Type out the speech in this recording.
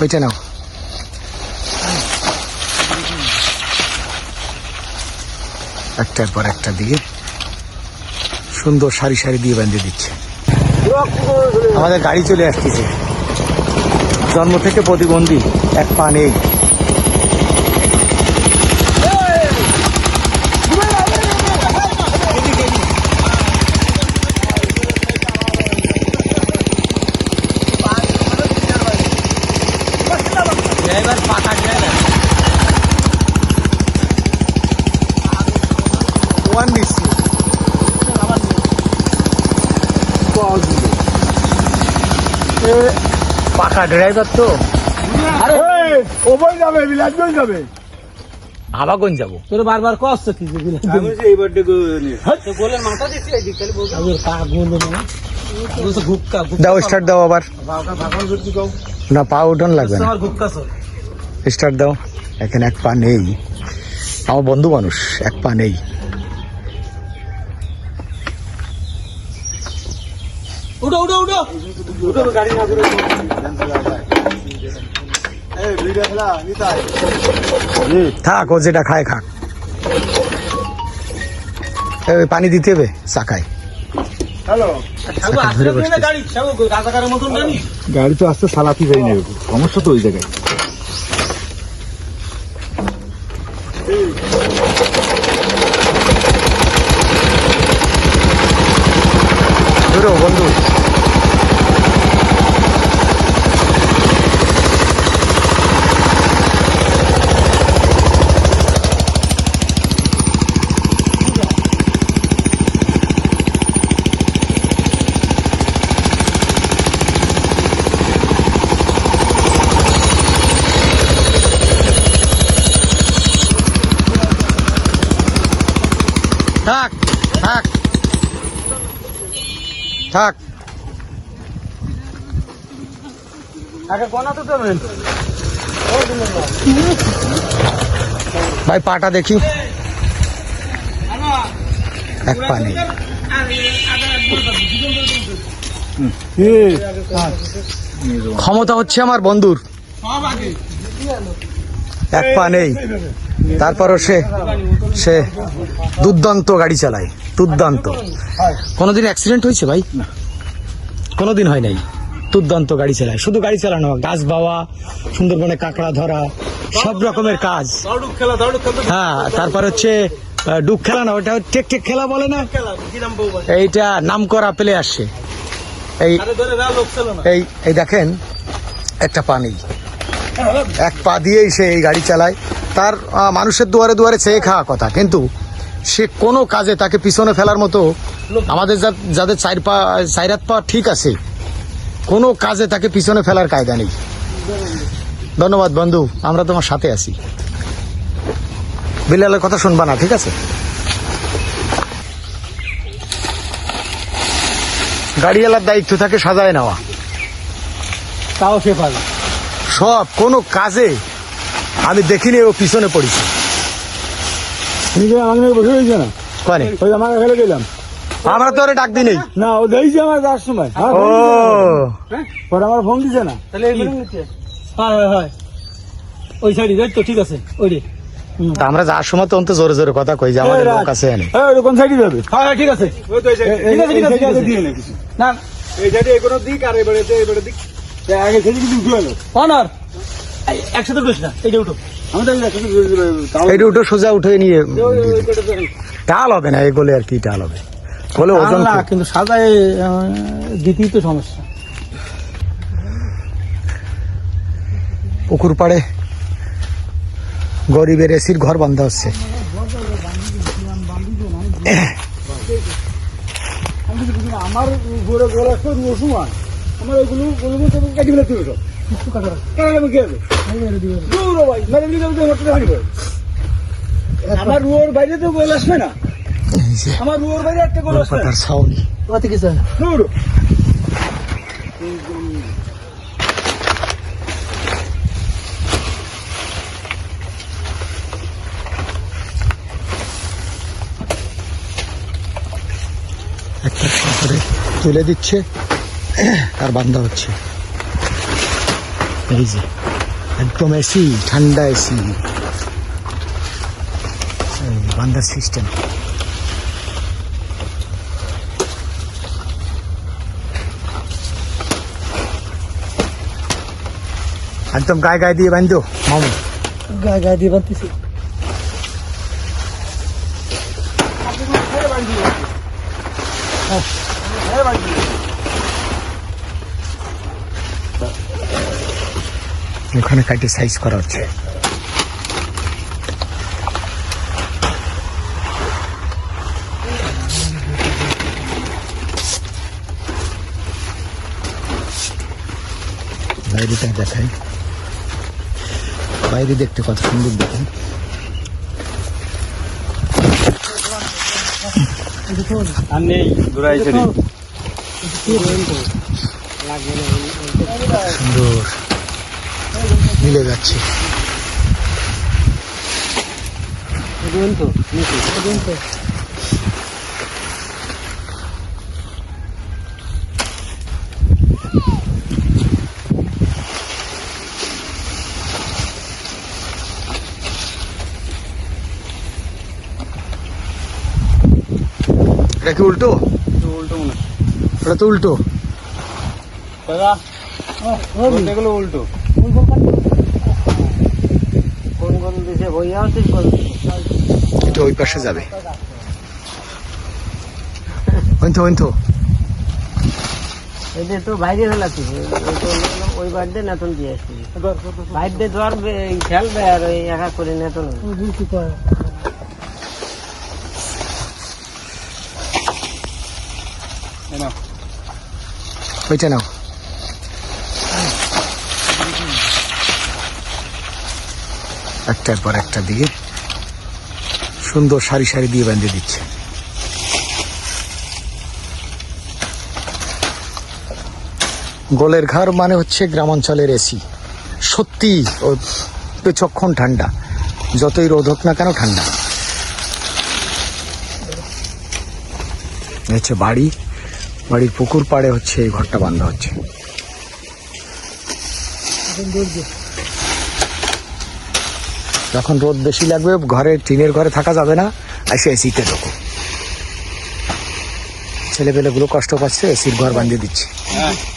ওইটা নাও। একটার পর একটা দিয়ে সুন্দর সারি সারি দিয়ে বেঁধে দিচ্ছে। আমাদের গাড়ি চলে আসতেছে। জন্ম থেকে প্রতিবন্ধী, এক পা নেই। ওয়ান মিসি পাকা ড্রাইভার তো ওবই যাবে বিলাসগঞ্জ যাবে হাবাগঞ্জ যাব তোর বারবার কষ্ট কি আমি যে এই তো গোলের মাথা দিছি এই দিক না দাও স্টার্ট দাও আবার না পা উঠন লাগবে না। স্টার্ট দাও। এখানে এক পা নেই। আমার বন্ধু মানুষ এক পা নেই। উঠো উঠো উঠো। দুটো গাড়ি না করে এই ভিডিও খেলা নিতাই থাক ও যেটা খায় খাক। পানি দিতে হবে চাকায় গাড়ি সাগু রাজাকারের মতন জানি গাড়ি তো আসতে সালাতি যাই নেবে সমস্যা তো ওই জায়গায়। বন্ধু থাক থাক থাক। আগে কোনা তো ভাই পাটা দেখি। এক পা নেই ক্ষমতা হচ্ছে আমার বন্ধুর। এক পা নেই। তারপরও সে সে দুর্দান্ত গাড়ি চালায়। দুর্দান্ত। কোনোদিন অ্যাক্সিডেন্ট হয়েছে ভাই? কোনোদিন হয় নাই। দুর্দান্ত গাড়ি চালায়। শুধু গাড়ি চালানো গাছ বাওয়া সুন্দরবনে কাঁকড়া ধরা সব রকমের কাজ। হ্যাঁ তারপর হচ্ছে ডুব খেলা না ওটা টেক টেক খেলা বলে না। এইটা নাম করা পেলে আসছে এই এই এই দেখেন একটা পা নেই। এক পা দিয়েই সে এই গাড়ি চালায়। তার মানুষের দুয়ারে দুয়ারে চেয়ে খাওয়া কথা কিন্তু সে কোনো কাজে তাকে পিছনে ফেলার মতো আমাদের যাদের চার পা চাইরাত পা ঠিক আছে কোনো কাজে তাকে পিছনে ফেলার কায়দা নেই। ধন্যবাদ বন্ধু আমরা তোমার সাথে আছি। বিলালের কথা শুনবা না ঠিক আছে? গাড়িওয়ালার দায়িত্ব থাকে সাজায় নেওয়া। তাও সে পারে সব কোনো কাজে আমি দেখিনি ও পিছনে পড়েছি। নিজে আমাকে বসে রয়েছে না? কানে? ওই আমাকে ফেলে গেলাম। আমরা তো ডাক দিই নেই। না ও দেখছি আমার যাওয়ার সময়। ও। পরে আমার ফোন দিছে না। তাহলে এই হয় হয় হয়। ওই সাইডে যাই তো ঠিক আছে ওই রে আমরা যাওয়ার সময় তো জোরে জোরে কথা কই যে আমাদের লোক আছে এনে কোন সাইডে যাবে? হয় হয় ঠিক আছে। ঠিক আছে, ঠিক আছে, ঠিক আছে। না। এই সাইডে এগুলো দিক আর এবারে এবারে দিক। আগে সেদিকে অনার। একসাথে উঠিস না এইটা উঠো। এইটা সোজা উঠে নিয়ে। টাল হবে না এগুলো আর কি টাল হবে। বলে ওজন না কিন্তু সাদায় দ্বিতীয় তো সমস্যা। পুকুর পাড়ে গরিবের এসির ঘর বন্ধ হচ্ছে। আমার ঘরে গোল রসুমান আমার ওইগুলো তো কাটি ফেলে তুই সব কেন কে দূর ভাই মেরে দিলে তো হতে পারি আমার রুয়োর বাইরে তো গোল আসবে না। আমার রুয়োর বাইরে একটা গোল আসবে না। পাতার ছাউনি। কত দূর। একটা তুলে দিচ্ছে আর বান্ধা হচ্ছে। এই যে একদম এসি ঠান্ডা এসি বান্দার সিস্টেম একদম গায়ে গায়ে দিয়ে বান্ধো মামু। গায়ে গায়ে দিয়ে বাঁধতেছি। ওখানে কাটে সাইজ করা হচ্ছে। বাইরেটা দেখাই। বাইরে দেখতে কত সুন্দর দেখেন। আর নেই ঘুরাই সুন্দর। মিলে যাচ্ছে। এটা কি উল্টো? উল্টো মনে এটা তো উল্টো। দাদা এগুলো উল্টো কোন কোন দেশে বইয়া হচ্ছে কোন এটা ওই পাশে যাবে। ওইতো ওইতো। এদের তো বাইরে ফেলাচ্ছি ওই বার নেতন দিয়ে আসছি বাইর দিয়ে তো আর বে- খেলবে আর ওই একা করে নেতন। এই নাও। ওইটা নাও। একটার পর একটা দিয়ে সুন্দর সারি সারি দিয়ে বেঁধে দিচ্ছে। গোলের ঘর মানে হচ্ছে গ্রামাঞ্চলের এসি সত্যি ও পেছক্ষণ ঠান্ডা। যতই রোদ হোক না কেন ঠান্ডা। হচ্ছে বাড়ি। বাড়ির পুকুর পাড়ে হচ্ছে এই ঘরটা বান্ধা হচ্ছে। যখন রোদ বেশি লাগবে, ঘরে, টিনের ঘরে থাকা যাবে না। এসে এসিতে ঢোকো। ছেলেপেলেগুলো কষ্ট পাচ্ছে এসির ঘর বাঁধিয়ে দিচ্ছে। হ্যাঁ।